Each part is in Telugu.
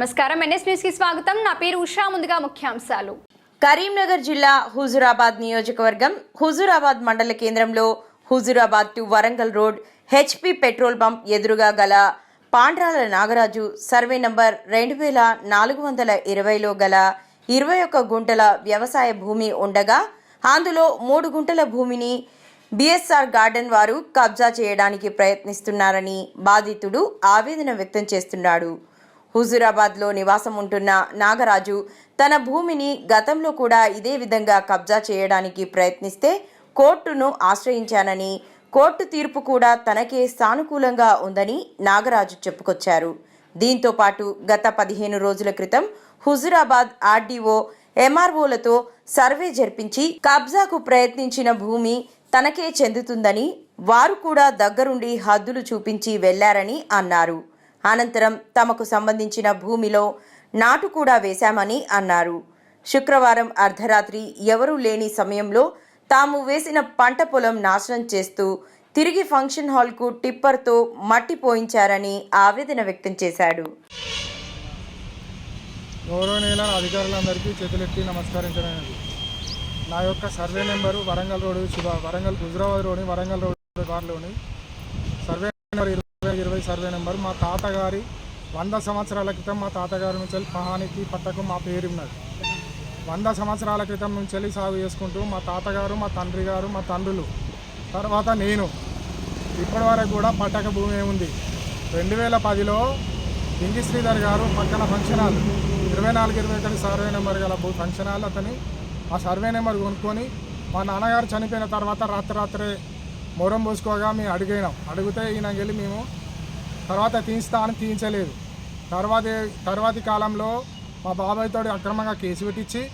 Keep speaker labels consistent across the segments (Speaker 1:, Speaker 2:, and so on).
Speaker 1: నమస్కారం. ఎన్ఎస్ న్యూస్కి స్వాగతం. నా పేరు ఉషా. ముందుగా ముఖ్యాంశాలు.
Speaker 2: కరీంనగర్ జిల్లా హుజురాబాద్ నియోజకవర్గం హుజురాబాద్ మండల కేంద్రంలో Huzurabad to Warangal road HP petrol pump ఎదురుగా గల పాండ్రాల నాగరాజు సర్వే నంబర్ రెండు వేల నాలుగు వందల ఇరవైలో గల ఇరవై ఒక్క గుంటల వ్యవసాయ భూమి ఉండగా అందులో మూడు గుంటల భూమిని బిఎస్ఆర్ గార్డెన్ వారు కబ్జా చేయడానికి ప్రయత్నిస్తున్నారని బాధితుడు ఆవేదన వ్యక్తం చేస్తున్నాడు. హుజురాబాద్లో నివాసం ఉంటున్న నాగరాజు తన భూమిని గతంలో కూడా ఇదే విధంగా కబ్జా చేయడానికి ప్రయత్నిస్తే కోర్టును ఆశ్రయించానని కోర్టు తీర్పు కూడా తనకే సానుకూలంగా ఉందని నాగరాజు చెప్పుకొచ్చారు. దీంతో పాటు గత పదిహేను రోజుల క్రితం హుజురాబాద్ ఆర్డీఓ ఎంఆర్ఓలతో సర్వే జరిపించి కబ్జాకు ప్రయత్నించిన భూమి తనకే చెందుతుందని వారు కూడా దగ్గరుండి హద్దులు చూపించి వెళ్ళారని అన్నారు. అనంతరం తమకు సంబంధించిన భూమిలో నాటు కూడా వేశామని అన్నారు. శుక్రవారం అర్ధరాత్రి ఎవరూ లేని సమయంలో తాము వేసిన పంట పొలం నాశనం చేస్తూ తిరిగి ఫంక్షన్ హాల్కు టిప్పర్తో మట్టి పోయించారని ఆవేదన వ్యక్తం చేశాడు.
Speaker 3: గౌరవనీయుల అధికారులందరికీ చేతులెత్తి నమస్కరించడానికి నా యొక్క survey number Warangal road Warangal Huzurabad road Warangal road బార్లోని. Survey number ఇరవై ఇరవై సర్వే నెంబర్. మా తాతగారి వంద సంవత్సరాల క్రితం మా తాతగారి నుంచి వెళ్ళి పహానికి పట్టకు మా పేరు ఉన్నది. వంద సంవత్సరాల క్రితం నుంచి వెళ్ళి సాగు చేసుకుంటూ మా తాతగారు మా తండ్రి గారు మా తండ్రులు తర్వాత నేను ఇప్పటి వరకు కూడా పట్టక భూమి ఏముంది? రెండు వేల పదిలో ఇంగి శ్రీధర్ గారు పక్కన ఫంక్షన్ హాల్ ఇరవై నాలుగు ఇరవై ఒకటి సర్వే నెంబర్ గల భూ ఫంక్షన్ హాల్ అతని. ఆ సర్వే నెంబర్ కొనుక్కొని మా నాన్నగారు చనిపోయిన తర్వాత రాత్రి రాత్రే మొరం పోసుకోగా మేము అడిగినాం. అడిగితే ఈయనకి వెళ్ళి మేము తర్వాత తీయిస్తా అని తీయించలేదు. తర్వాత తర్వాతి కాలంలో మా బాబాయ్ తోడు అక్రమంగా కేసు పెట్టించి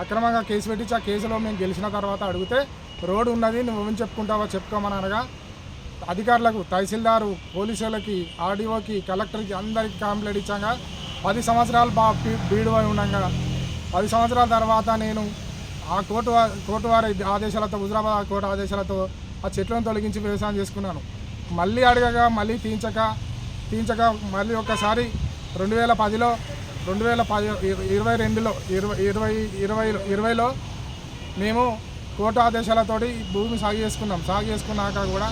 Speaker 3: అక్రమంగా కేసు పెట్టించి ఆ కేసులో మేము గెలిచిన తర్వాత అడిగితే రోడ్డు ఉన్నది నువ్వు ఏం చెప్పుకుంటావో చెప్పుకోమని అనగా అధికారులకు తహసీల్దారు పోలీసులకి ఆర్డీఓకి కలెక్టర్కి అందరికి కంప్లైంట్ ఇచ్చాక పది సంవత్సరాలు బా బీ- బీడు అయి ఉండగా. పది సంవత్సరాల తర్వాత నేను ఆ కోర్టు కోర్టు వారి ఆదేశాలతో హుజరాబాద్ కోర్టు ఆదేశాలతో ఆ చెట్లను తొలగించి వ్యవసాయం చేసుకున్నాను. మళ్ళీ అడగగా మళ్ళీ తీయించక తీయించక మళ్ళీ ఒక్కసారి రెండు వేల పదిలో రెండు వేల పది ఇరవై రెండులో ఇరవై ఇరవై ఇరవై ఇరవైలో మేము కోర్టు ఆదేశాలతోటి భూమి సాగు చేసుకున్నాం. సాగు చేసుకున్నాక కూడా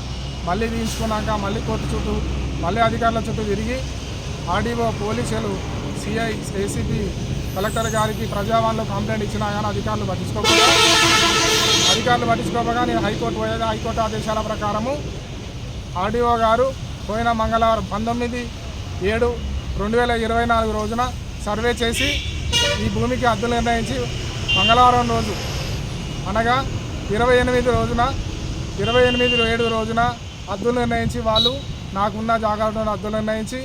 Speaker 3: మళ్ళీ తీయించుకున్నాక మళ్ళీ కోర్టు చుట్టూ మళ్ళీ అధికారుల చుట్టూ తిరిగి ఆర్డీఓ పోలీసులు సిఐ ఏసీపీ కలెక్టర్ గారికి ప్రజావాణిలో కంప్లైంట్ ఇచ్చినా కానీ అధికారులు పట్టించుకోకుండా అధికారులు పట్టించుకోగా నేను హైకోర్టు పోయేది. హైకోర్టు ఆదేశాల ప్రకారము ఆర్డీఓ గారు పోయిన మంగళవారం పంతొమ్మిది ఏడు రెండు వేల ఇరవై నాలుగు రోజున సర్వే చేసి ఈ భూమికి హద్దులు నిర్ణయించి మంగళవారం రోజు అనగా ఇరవై ఎనిమిది రోజున ఇరవై ఎనిమిది ఏడు రోజున అద్దులు నిర్ణయించి వాళ్ళు నాకున్న జాగ్రత్తలను అద్దులు నిర్ణయించి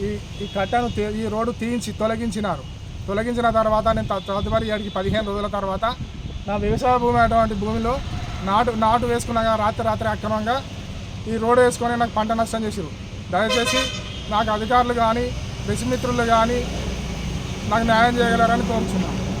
Speaker 3: ఈ ఈ కట్టను తీ- ఈ రోడ్డు తీయించి తొలగించినారు. తొలగించిన తర్వాత నేను తదుపరి ఏడికి పదిహేను రోజుల తర్వాత నా వ్యవసాయ భూమి అటువంటి భూమిలో నాటు నాటు వేసుకున్నాక రాత్రి రాత్రి అక్రమంగా ఈ రోడ్డు వేసుకొని నాకు పంట నష్టం చేసిరు దయచేసి నాకు అధికారులు కానీ మిత్రులు కానీ నాకు న్యాయం చేయగలరని కోరుచున్నాను.